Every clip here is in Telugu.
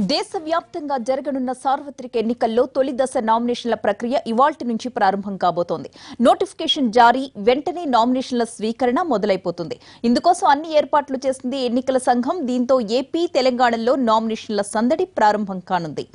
దేశవ్యాప్తంగా జరగనున్న సార్వత్రిక ఎన్నికల్లో తొలి దశ నామినేషన్ల ప్రక్రియ ఇవాల్టి నుంచి ప్రారంభం కాబోతోంది. నోటిఫికేషన్ జారీ వెంటనే నామినేషన్ల స్వీకరణ మొదలైపోతుంది. ఇందుకోసం అన్ని ఏర్పాట్లు చేసింది ఎన్నికల సంఘం. దీంతో ఏపీ తెలంగాణలో నామినేషన్ల సందడి ప్రారంభం కానుంది.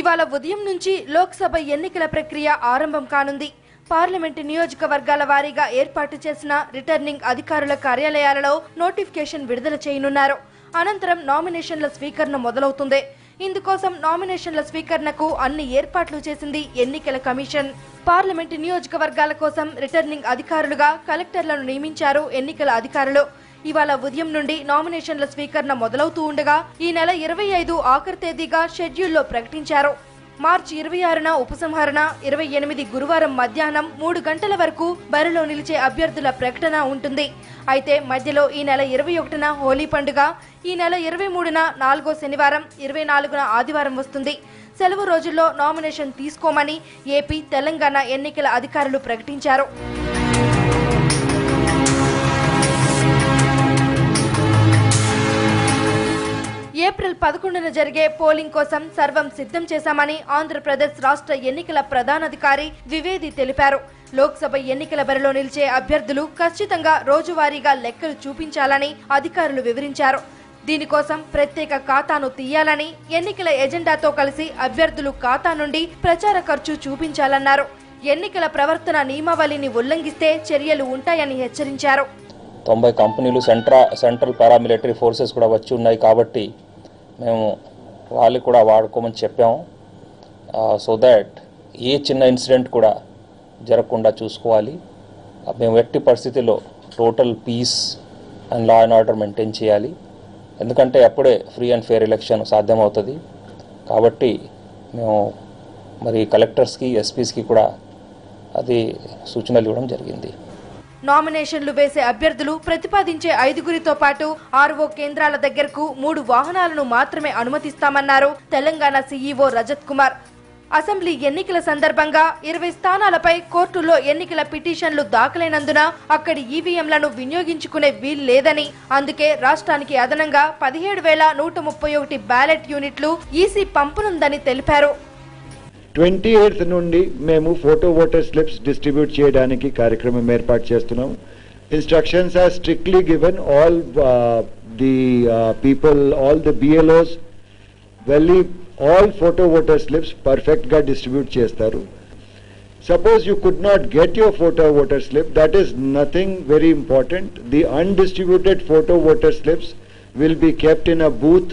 ఇవాళ ఉదయం నుంచి లోక్సభ ఎన్నికల ప్రక్రియ ఆరంభం కానుంది. పార్లమెంటు నియోజకవర్గాల వారీగా ఏర్పాటు చేసిన రిటర్నింగ్ అధికారుల కార్యాలయాలలో నోటిఫికేషన్ విడుదల చేయనున్నారు. అనంతరం నామినేషన్ల స్వీకరణ మొదలవుతుంది. ఇందుకోసం నామినేషన్ల స్వీకరణకు అన్ని ఏర్పాట్లు చేసింది ఎన్నికల కమిషన్. పార్లమెంటు నియోజకవర్గాల కోసం రిటర్నింగ్ అధికారులుగా కలెక్టర్లను నియమించారు ఎన్నికల అధికారులు. ఇవాళ ఉదయం నుండి నామినేషన్ల స్వీకరణ మొదలవుతూ ఉండగా ఈ నెల ఇరవై ఐదు ఆఖరి తేదీగా షెడ్యూల్లో ప్రకటించారు. మార్చి ఇరవై ఆరున ఉపసంహరణ ఇరవై ఎనిమిది గురువారం మధ్యాహ్నం మూడు గంటల వరకు బరిలో నిలిచే అభ్యర్థుల ప్రకటన ఉంటుంది. అయితే మధ్యలో ఈ నెల ఇరవై ఒకటిన హోలీ పండుగ ఈ నెల ఇరవై మూడున నాలుగో శనివారం ఇరవై నాలుగున ఆదివారం వస్తుంది. సెలవు రోజుల్లో నామినేషన్ తీసుకోమని ఏపీ తెలంగాణ ఎన్నికల అధికారులు ప్రకటించారు. ఏప్రిల్ పదకొండున జరిగే పోలింగ్ కోసం సర్వం సిద్ధం చేశామని ఆంధ్రప్రదేశ్ రాష్ట్ర ఎన్నికల ప్రధానాధికారి ద్వివేది తెలిపారు. లోక్సభ ఎన్నికల బరిలో నిలిచే అభ్యర్థులు ఖచ్చితంగా రోజువారీగా లెక్కలు చూపించాలని అధికారులు వివరించారు. దీనికోసం ప్రత్యేక ఖాతాను తీయాలని ఎన్నికల ఎజెండాతో కలిసి అభ్యర్థులు ఖాతా నుండి ప్రచార ఖర్చు చూపించాలన్నారు. ఎన్నికల ప్రవర్తన నియమావళిని ఉల్లంఘిస్తే చర్యలు ఉంటాయని హెచ్చరించారు. తొంభై కంపెనీలు సెంట్రా సెంట్రల్ పారామిలిటరీ ఫోర్సెస్ కూడా వచ్చి ఉన్నాయి కాబట్టి మేము వాళ్ళకి కూడా వాడుకోమని చెప్పాము. సో దాట్ ఏ చిన్న ఇన్సిడెంట్ కూడా జరగకుండా చూసుకోవాలి. మేము ఎట్టి పరిస్థితిలో total peace and law and order maintain చేయాలి. ఎందుకంటే అప్పుడే ఫ్రీ అండ్ ఫేర్ ఎలక్షన్ సాధ్యమవుతుంది. కాబట్టి మేము మరి కలెక్టర్స్కి ఎస్పీస్కి కూడా అది సూచనలు ఇవ్వడం జరిగింది. నామినేషన్లు వేసే అభ్యర్థులు ప్రతిపాదించే ఐదుగురితో పాటు ఆర్ఓ కేంద్రాల దగ్గరకు మూడు వాహనాలను మాత్రమే అనుమతిస్తామన్నారు తెలంగాణ సీఈఓ రజత్ కుమార్. అసెంబ్లీ ఎన్నికల సందర్భంగా ఇరవై స్థానాలపై కోర్టుల్లో ఎన్నికల పిటిషన్లు దాఖలైనందున అక్కడి ఈవీఎంలను వినియోగించుకునే వీలు లేదని అందుకే రాష్ట్రానికి అదనంగా పదిహేడు వేల నూట ముప్పై ఒకటి బ్యాలెట్ యూనిట్లు ఈసీ పంపనుందని తెలిపారు. ట్వంటీ ఎయిత్ నుండి మేము ఫోటో ఓటర్ స్లిప్స్ డిస్ట్రిబ్యూట్ చేయడానికి కార్యక్రమం ఏర్పాటు చేస్తున్నాం instructions are strictly given all the people all the BLOs వెళ్ళి ఆల్ ఫోటో ఓటర్ స్లిప్స్ పర్ఫెక్ట్గా డిస్ట్రిబ్యూట్ చేస్తారు suppose you could not get your photo voter slip that is nothing very important the undistributed photo voter slips will be kept in a booth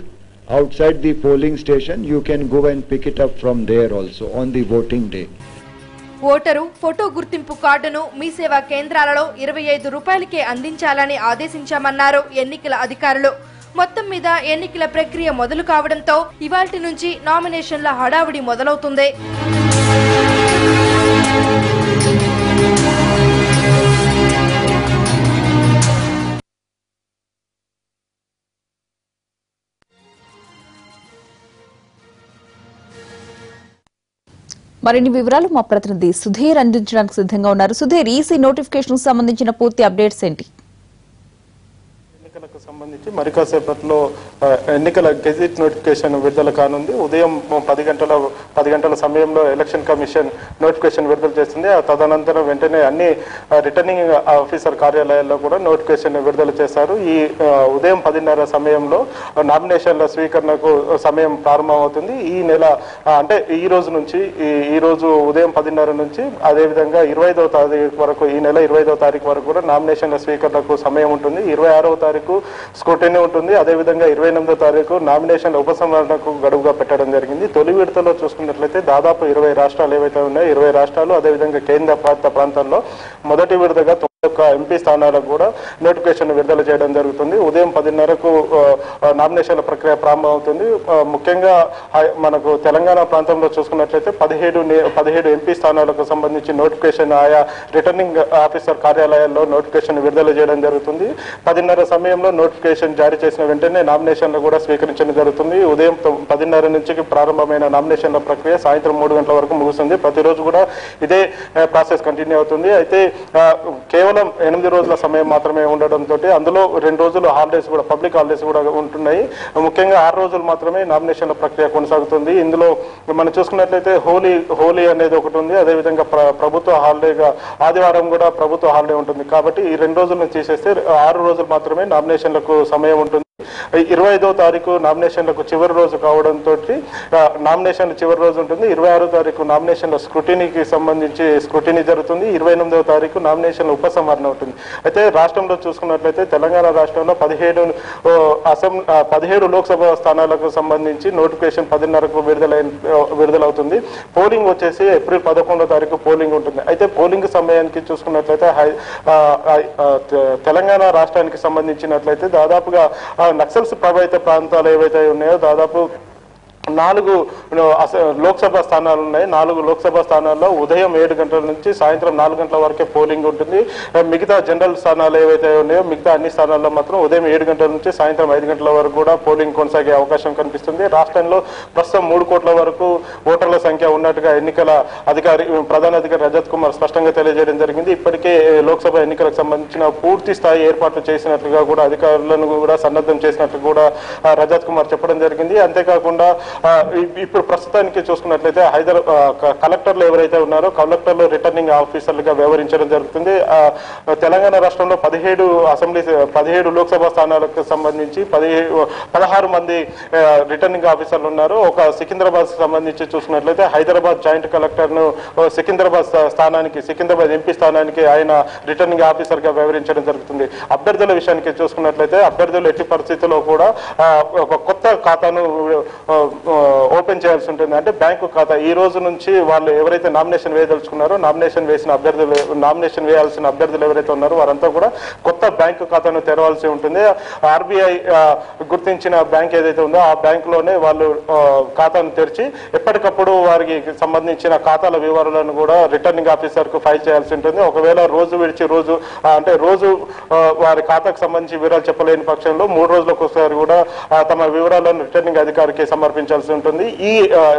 outside the polling station. You can go and pick it up from there also on the voting day. Voter photo గుర్తింపు కార్డును మీ సేవా కేంద్రాలలో ఇరవై ఐదు రూపాయలకే అందించాలని ఆదేశించామన్నారు ఎన్నికల అధికారులు మొత్తం మీద ఎన్నికల ప్రక్రియ మొదలు కావడంతో ఇవాల్టి నుంచి నామినేషన్ల హడావుడి మొదలవుతుంది మరిన్ని వివరాలు మా ప్రతినిధి సుధీర్ అందించడానికి సిద్ధంగా ఉన్నారు. సుధీర్ ఈసీ నోటిఫికేషన్ సంబంధించిన పూర్తి అప్డేట్స్ ఏంటి? సంబంధించి మరి కాసేపట్లో ఎన్నికల గెజిట్ నోటిఫికేషన్ విడుదల కానుంది. ఉదయం పది గంటల పది గంటల సమయంలో ఎలక్షన్ కమిషన్ నోటిఫికేషన్ విడుదల చేస్తుంది. ఆ తదనంతరం వెంటనే అన్ని రిటర్నింగ్ ఆఫీసర్ కార్యాలయాల్లో కూడా నోటిఫికేషన్ విడుదల చేశారు. ఈ ఉదయం పదిన్నర సమయంలో నామినేషన్ల స్వీకరణకు సమయం ప్రారంభమవుతుంది. ఈ నెల అంటే ఈ రోజు నుంచి ఈ ఈ రోజు ఉదయం పదిన్నర నుంచి అదేవిధంగా ఇరవై ఐదవ తారీఖు వరకు ఈ నెల ఇరవై ఐదవ తారీఖు వరకు కూడా నామినేషన్ల స్వీకరణకు సమయం ఉంటుంది. ఇరవై ఆరవ తారీఖు స్క్రూటినీ ఉంటుంది. అదేవిధంగా ఇరవై ఎనిమిదో తారీఖు నామినేషన్ల ఉపసంహరణకు గడువుగా పెట్టడం జరిగింది. తొలి విడతలో చూసుకున్నట్లయితే దాదాపు ఇరవై రాష్ట్రాలు ఏవైతే ఉన్నాయో ఇరవై రాష్ట్రాలు అదేవిధంగా కేంద్ర ప్రాంత ప్రాంతాల్లో మొదటి విడతగా యొక్క ఎంపీ స్థానాలకు కూడా నోటిఫికేషన్ విడుదల చేయడం జరుగుతుంది. ఉదయం పదిన్నరకు నామినేషన్ల ప్రక్రియ ప్రారంభమవుతుంది. ముఖ్యంగా మనకు తెలంగాణ ప్రాంతంలో చూసుకున్నట్లయితే పదిహేడు పదిహేడు ఎంపీ స్థానాలకు సంబంధించి నోటిఫికేషన్ ఆయా రిటర్నింగ్ ఆఫీసర్ కార్యాలయాల్లో నోటిఫికేషన్ విడుదల చేయడం జరుగుతుంది. పదిన్నర సమయంలో నోటిఫికేషన్ జారీ చేసిన వెంటనే నామినేషన్లు కూడా స్వీకరించడం జరుగుతుంది. ఉదయం పదిన్నర నుంచి ప్రారంభమైన నామినేషన్ల ప్రక్రియ సాయంత్రం మూడు గంటల వరకు ముగుస్తుంది. ప్రతిరోజు కూడా ఇదే ప్రాసెస్ కంటిన్యూ అవుతుంది. అయితే కేవలం కేవలం ఎనిమిది రోజుల సమయం మాత్రమే ఉండడంతో అందులో రెండు రోజులు హాలిడేస్ కూడా పబ్లిక్ హాలిడేస్ కూడా ఉంటున్నాయి. ముఖ్యంగా ఆరు రోజులు మాత్రమే నామినేషన్ల ప్రక్రియ కొనసాగుతుంది. ఇందులో మనం చూసుకున్నట్లయితే హోలీ హోలీ అనేది ఒకటి ఉంది. అదేవిధంగా ప్ర ప్రభుత్వ హాలిడేగా ఆదివారం కూడా ప్రభుత్వ హాలిడే ఉంటుంది. కాబట్టి ఈ రెండు రోజులను తీసేస్తే ఆరు రోజులు మాత్రమే నామినేషన్లకు సమయం ఉంటుంది. ఇరవై ఐదో తారీఖు నామినేషన్లకు చివరి రోజు కావడంతో నామినేషన్ చివరి రోజు ఉంటుంది. ఇరవై ఆరో తారీఖు నామినేషన్ల స్క్రూటినీకి సంబంధించి స్క్రూటినీ జరుగుతుంది. ఇరవై ఎనిమిదవ తారీఖు నామినేషన్ల ఉపసంహరణ ఉంటుంది. అయితే రాష్ట్రంలో చూసుకున్నట్లయితే తెలంగాణ రాష్ట్రంలో పదిహేడు అసెంబ్లీ పదిహేడు లోక్సభ స్థానాలకు సంబంధించి నోటిఫికేషన్ పదిన్నరకు విడుదలైన విడుదలవుతుంది. పోలింగ్ వచ్చేసి ఏప్రిల్ పదకొండో తారీఖు పోలింగ్ ఉంటుంది. అయితే పోలింగ్ సమయానికి చూసుకున్నట్లయితే తెలంగాణ రాష్ట్రానికి సంబంధించినట్లయితే దాదాపుగా నక్సల్స్ ప్రభావిత ప్రాంతాలు ఏవైతే ఉన్నాయో దాదాపు నాలుగు లోక్సభ స్థానాలు ఉన్నాయి. నాలుగు లోక్సభ స్థానాల్లో ఉదయం ఏడు గంటల నుంచి సాయంత్రం నాలుగు గంటల వరకే పోలింగ్ ఉంటుంది. మిగతా జనరల్ స్థానాలు ఏవైతే ఉన్నాయో మిగతా అన్ని స్థానాల్లో మాత్రం ఉదయం ఏడు గంటల నుంచి సాయంత్రం ఐదు గంటల వరకు కూడా పోలింగ్ కొనసాగే అవకాశం కనిపిస్తుంది. రాష్ట్రంలో ప్రస్తుతం మూడు కోట్ల వరకు ఓటర్ల సంఖ్య ఉన్నట్టుగా ఎన్నికల అధికారి ప్రధాన అధికారి రజత్ కుమార్ స్పష్టంగా తెలియజేయడం జరిగింది. ఇప్పటికే లోక్సభ ఎన్నికలకు సంబంధించిన పూర్తి స్థాయి ఏర్పాట్లు చేసినట్లుగా కూడా అధికారులను కూడా సన్నద్ధం చేసినట్లు కూడా రజత్ కుమార్ చెప్పడం జరిగింది. అంతేకాకుండా ఇప్పుడు ప్రస్తుతానికి చూసుకున్నట్లయితే హైదరాబాద్ కలెక్టర్లు ఎవరైతే ఉన్నారో కలెక్టర్లు రిటర్నింగ్ ఆఫీసర్లుగా వ్యవహరించడం జరుగుతుంది. తెలంగాణ రాష్ట్రంలో పదిహేడు అసెంబ్లీ పదిహేడు లోక్సభ స్థానాలకు సంబంధించి పదిహేడు పదహారు మంది రిటర్నింగ్ ఆఫీసర్లు ఉన్నారు. ఒక సికింద్రాబాద్ సంబంధించి చూసుకున్నట్లయితే హైదరాబాద్ జాయింట్ కలెక్టర్ను సికింద్రాబాద్ స్థానానికి సికింద్రాబాద్ ఎంపీ స్థానానికి ఆయన రిటర్నింగ్ ఆఫీసర్గా వ్యవహరించడం జరుగుతుంది. అభ్యర్థుల విషయానికి చూసుకున్నట్లయితే అభ్యర్థులు ఎట్టి పరిస్థితుల్లో కూడా ఒక కొత్త ఖాతాను ఓపెన్ చేయాల్సి ఉంటుంది. అంటే బ్యాంకు ఖాతా ఈ రోజు నుంచి వాళ్ళు ఎవరైతే నామినేషన్ వేయదలుచుకున్నారో నామినేషన్ వేసిన అభ్యర్థులు నామినేషన్ వేయాల్సిన అభ్యర్థులు ఎవరైతే ఉన్నారో వారంతా కూడా కొత్త బ్యాంకు ఖాతాను తెరవాల్సి ఉంటుంది. ఆర్బీఐ గుర్తించిన బ్యాంక్ ఏదైతే ఉందో ఆ బ్యాంకులోనే వాళ్ళు ఖాతాను తెరిచి ఎప్పటికప్పుడు వారికి సంబంధించిన ఖాతాల వివరాలను కూడా రిటర్నింగ్ ఆఫీసర్కు ఫైల్ చేయాల్సి ఉంటుంది. ఒకవేళ రోజు విడిచి రోజు అంటే రోజు వారి ఖాతాకు సంబంధించి వివరాలు చెప్పలేని పక్షంలో మూడు రోజులకు ఒకసారి కూడా తమ వివరాలను రిటర్నింగ్ అధికారికి సమర్పించాల్సి ఉంటుంది. ఈ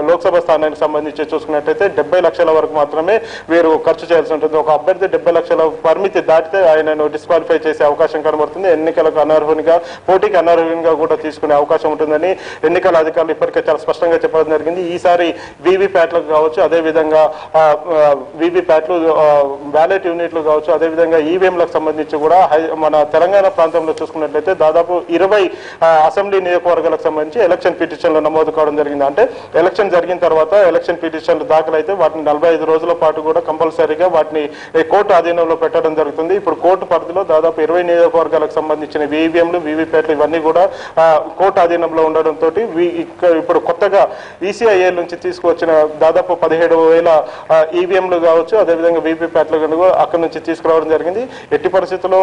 లోక్సభ స్థానానికి సంబంధించి చూసుకున్నట్టయితే డెబ్బై లక్షల వరకు మాత్రమే వీరు ఖర్చు చేయాల్సి ఉంటుంది. ఒక అభ్యర్థి డెబ్బై లక్షల పరిమితి దాటితే ఆయనను డిస్క్వాలిఫై చేసే అవకాశం కనబడుతుంది. ఎన్నికలకు అనర్హునిగా పోటీకి అనర్హునిగా కూడా తీసుకునే అవకాశం ఉంటుందని ఎన్నికల అధికారులు ఇప్పటికే చాలా స్పష్టంగా చెప్పడం జరిగింది. ఈసారి వీవీప్యాట్లకు కావచ్చు అదేవిధంగా వీవీప్యాట్లు బ్యాలెట్ యూనిట్లు కావచ్చు అదేవిధంగా ఈవీఎంలకు సంబంధించి కూడా హై- మన తెలంగాణ ప్రాంతంలో చూసుకున్నట్లయితే దాదాపు ఇరవై అసెంబ్లీ నియోజకవర్గాలకు సంబంధించి ఎలక్షన్ పిటిషన్లు నమోదు కావడం జరిగింది. అంటే ఎలక్షన్ జరిగిన తర్వాత ఎలక్షన్ పిటిషన్లు దాఖలైతే వాటిని నలభై ఐదు రోజుల పాటు కూడా కంపల్సరీగా వాటిని కోర్టు ఆధీనంలో పెట్టడం జరుగుతుంది. ఇప్పుడు కోర్టు పరిధిలో దాదాపు ఇరవై నియోజకవర్గాలకు సంబంధించిన వీవీఎంలు వీవీప్యాట్లు ఇవన్నీ కూడా కోర్టు ఆధీనంలో ఉండడంతో ఇప్పుడు కొత్తగా ఈసీఐఏ నుంచి తీసుకువచ్చిన దాదాపు పదిహేడు వేల ఈవీఎంలు కావచ్చు అదేవిధంగా వీవీప్యాట్లు కూడా అక్కడి నుంచి తీసుకురావడం జరిగింది. ఎట్టి పరిస్థితుల్లో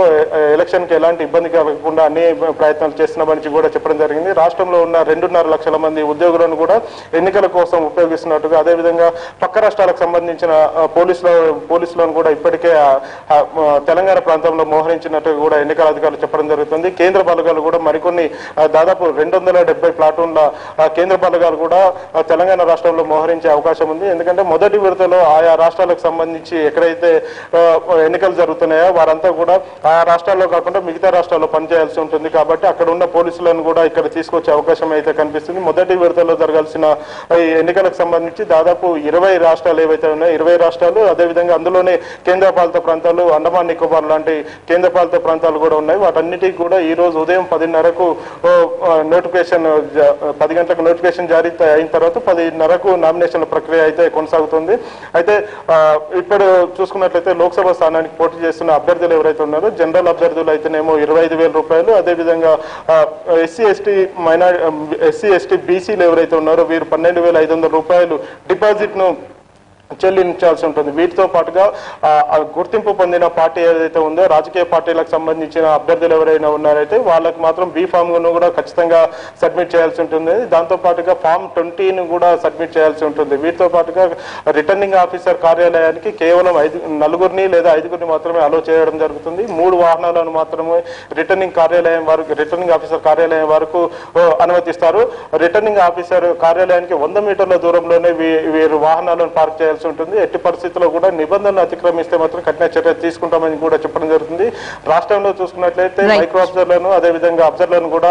ఎలక్షన్కి ఎలాంటి ఇబ్బంది కలగకుండా అన్ని ప్రయత్నాలు చేస్తున్నామని కూడా చెప్పడం జరిగింది. రాష్ట్రంలో ఉన్న రెండున్నర లక్షల మంది ఉద్యోగులను కూడా ఎన్నికల కోసం ఉపయోగిస్తున్నట్టుగా అదేవిధంగా పక్క రాష్ట్రాలకు సంబంధించిన ఆ, పోలీసుల పోలీసులను కూడా ఇప్పటికే తెలంగాణ ప్రాంతంలో మోహరించినట్టు కూడా ఎన్నికల అధికారులు చెప్పడం జరుగుతుంది. కేంద్ర బలగాలు కూడా మరికొన్ని దాదాపు రెండు వందల డెబ్బై ప్లాటూన్ల కేంద్ర బలగాలు కూడా తెలంగాణ రాష్ట్రంలో మోహరించే అవకాశం ఉంది. ఎందుకంటే మొదటి విడతలో ఆయా రాష్ట్రాలకు సంబంధించి ఎక్కడైతే ఎన్నికలు జరుగుతున్నాయో వారంతా కూడా ఆ రాష్ట్రాల్లో కాకుండా మిగతా రాష్ట్రాల్లో పనిచేయాల్సి ఉంటుంది. కాబట్టి అక్కడ ఉన్న పోలీసులను కూడా ఇక్కడ తీసుకొచ్చే అవకాశం అయితే కనిపిస్తుంది. మొదటి విడతలో జరగాల్సిన ఎన్నికలకు సంబంధించి దాదాపు ఇరవై రాష్ట్రాలు ఏవైతే ఉన్నాయో ఇరవై రాష్ట్రాలు అదేవిధంగా అందులోనే కేంద్రపాలిత ప్రాంతాలు అండమాన్ నికోబార్ లాంటి కేంద్రపాలిత ప్రాంతాలు కూడా ఉన్నాయి. వాటన్నిటికీ కూడా ఈ రోజు ఉదయం పదిన్నరకు నోటిఫికేషన్ పది గంటలకు నోటిఫికేషన్ జారీ అయిన తర్వాత పదిన్నరకు నామినేషన్ ప్రక్రియ అయితే కొనసాగుతుంది. అయితే ఇప్పుడు చూసుకున్నట్లయితే లోక్సభ స్థానానికి పోటీ చేస్తున్న అభ్యర్థులు ఎవరైతే ఉన్నారో జనరల్ అభ్యర్థులు అయితేనేమో ఇరవై ఐదు వేల రూపాయలు అదేవిధంగా SC ST minor SC ST బీసీలు ఎవరైతే ఉన్నారో వీరు పన్నెండు వేల ఐదు వందల రూపాయలు డిపాజిట్ను చెల్లించాల్సి ఉంటుంది. వీటితో పాటుగా గుర్తింపు పొందిన పార్టీ ఏదైతే ఉందో రాజకీయ పార్టీలకు సంబంధించిన అభ్యర్థులు ఎవరైనా ఉన్నారైతే వాళ్ళకి మాత్రం బీ ఫామ్ను కూడా ఖచ్చితంగా సబ్మిట్ చేయాల్సి ఉంటుంది. దాంతో పాటుగా ఫామ్ ట్వంటీని కూడా సబ్మిట్ చేయాల్సి ఉంటుంది. వీటితో పాటుగా రిటర్నింగ్ ఆఫీసర్ కార్యాలయానికి కేవలం ఐదు నలుగురిని లేదా ఐదుగురిని మాత్రమే అలో చేయడం జరుగుతుంది. మూడు వాహనాలను మాత్రమే రిటర్నింగ్ కార్యాలయం వరకు రిటర్నింగ్ ఆఫీసర్ కార్యాలయం వరకు అనుమతిస్తారు. రిటర్నింగ్ ఆఫీసర్ కార్యాలయానికి వంద మీటర్ల దూరంలోనే వీ- వీరు వాహనాలను పార్క్ చేయాల్సి ఉంటుంది ఎట్టి పరిస్థితుల్లో కూడా నిబంధనలు అతిక్రమిస్తే మాత్రం కఠిన చర్య తీసుకుంటామని కూడా చెప్పడం జరుగుతుంది రాష్ట్రంలో చూసుకున్నట్లయితే. మైక్రో అబ్జర్వర్లను అదేవిధంగా అబ్జర్వర్లను కూడా